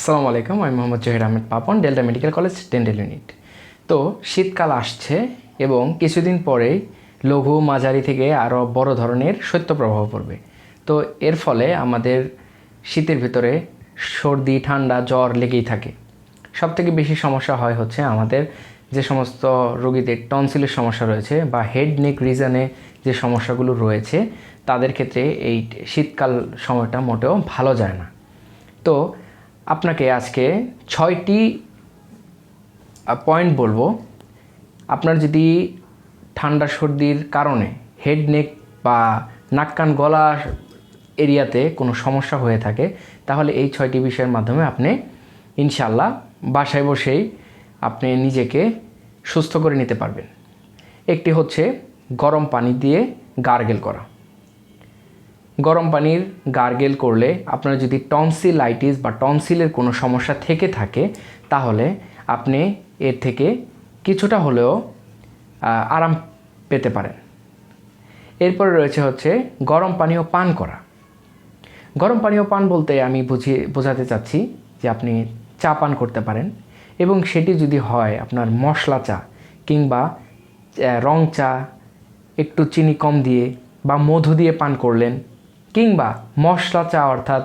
আসসালামু আলাইকুম, আমি Mohammad Zahir Ahmed Papon, Delta medical college, dental unit. তো শীতকাল আসছে এবং কিছুদিন পরেই লঘু মাঝারি থেকে আরও বড় ধরনের শৈত্যপ্রবাহ পড়বে। তো এর ফলে আমাদের শীতের ভিতরে সর্দি, ঠান্ডা, জ্বর লেগেই থাকে। সবথেকে বেশি সমস্যা হয় হচ্ছে আমাদের যে সমস্ত রোগীদের টনসিলের সমস্যা রয়েছে বা হেড নেক রিজনে যে সমস্যাগুলো রয়েছে, তাদের ক্ষেত্রে এই শীতকাল সময়টা মোটেও ভালো যায় না। তো আপনাকে আজকে ছয়টি পয়েন্ট বলব। আপনার যদি ঠান্ডা সর্দির কারণে হেড নেক বা নাক কান গলা এরিয়াতে কোনো সমস্যা হয়ে থাকে, তাহলে এই ছয়টি বিষয়ের মাধ্যমে আপনি ইনশাল্লাহ বাসায় বসেই আপনি নিজেকে সুস্থ করে নিতে পারবেন। একটি হচ্ছে গরম পানি দিয়ে গার্গেল করা। গরম পানির গার্গেল করলে আপনার যদি টনসিলাইটিস বা টনসিলের কোনো সমস্যা থেকে থাকে, তাহলে আপনি এর থেকে কিছুটা হলেও আরাম পেতে পারেন। এরপরে রয়েছে হচ্ছে গরম পানীয় পান করা। গরম পানীয় পান বলতে আমি বুঝিয়ে, বোঝাতে চাচ্ছি যে আপনি চা পান করতে পারেন এবং সেটি যদি হয় আপনার মশলা চা কিংবা রং চা, একটু চিনি কম দিয়ে বা মধু দিয়ে পান করলেন কিংবা মশলা চা অর্থাৎ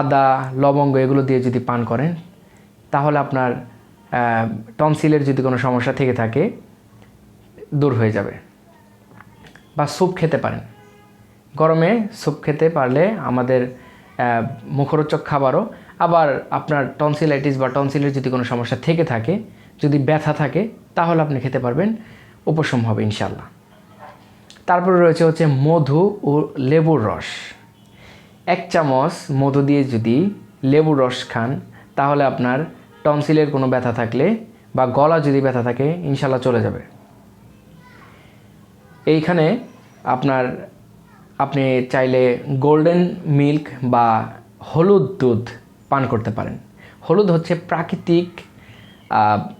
আদা, লবঙ্গ এগুলো দিয়ে যদি পান করেন, তাহলে আপনার টনসিলের যদি কোনো সমস্যা থেকে থাকে, দূর হয়ে যাবে। বা স্যুপ খেতে পারেন। গরমে স্যুপ খেতে পারলে আমাদের মুখরোচক খাবারও, আবার আপনার টনসিলাইটিস বা টনসিলের যদি কোনো সমস্যা থেকে থাকে, যদি ব্যথা থাকে, তাহলে আপনি খেতে পারবেন। উপশম হবে ইনশাল্লাহ তারপরে রয়েছে হচ্ছে মধু ও লেবুর রস। এক চামচ মধু দিয়ে যদি লেবুর রস খান, তাহলে আপনার টনসিলের কোনো ব্যথা থাকলে বা গলা যদি ব্যথা থাকে ইনশাল্লাহ চলে যাবে। এইখানে আপনার, আপনি চাইলে গোল্ডেন মিল্ক বা হলুদ দুধ পান করতে পারেন। হলুদ হচ্ছে প্রাকৃতিক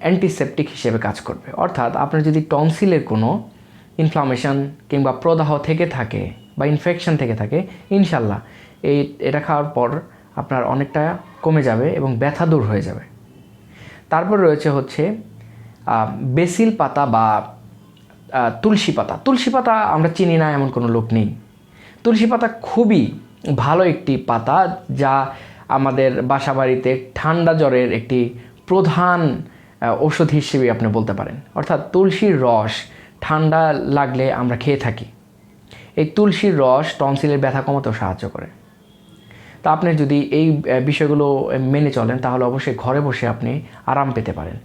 অ্যান্টিসেপটিক হিসেবে কাজ করবে। অর্থাৎ আপনার যদি টনসিলের কোনো ইনফ্লামেশন কিংবা প্রদাহ থেকে থাকে বা ইনফেকশন থেকে থাকে, ইনশাল্লাহ এই, এটা খাওয়ার পর আপনার অনেকটা কমে যাবে এবং ব্যথা দূর হয়ে যাবে। তারপর রয়েছে হচ্ছে বেসিল পাতা বা তুলসী পাতা। তুলসী পাতা আমরা চিনি না, এমন কোনো লোক নেই। তুলসী পাতা খুবই ভালো একটি পাতা যা আমাদের বাসা বাড়িতে ঠান্ডা জ্বরের একটি প্রধান ওষুধ হিসেবে আপনি বলতে পারেন। অর্থাৎ তুলসীর রস ঠান্ডা লাগলে আমরা খেয়ে থাকি। এই তুলসীর রস টনসিলের ব্যথা কমাতেও সাহায্য করে। তা আপনি যদি এই বিষয়গুলো মেনে চলেন, তাহলে অবশ্যই ঘরে বসে আপনি আরাম পেতে পারেন।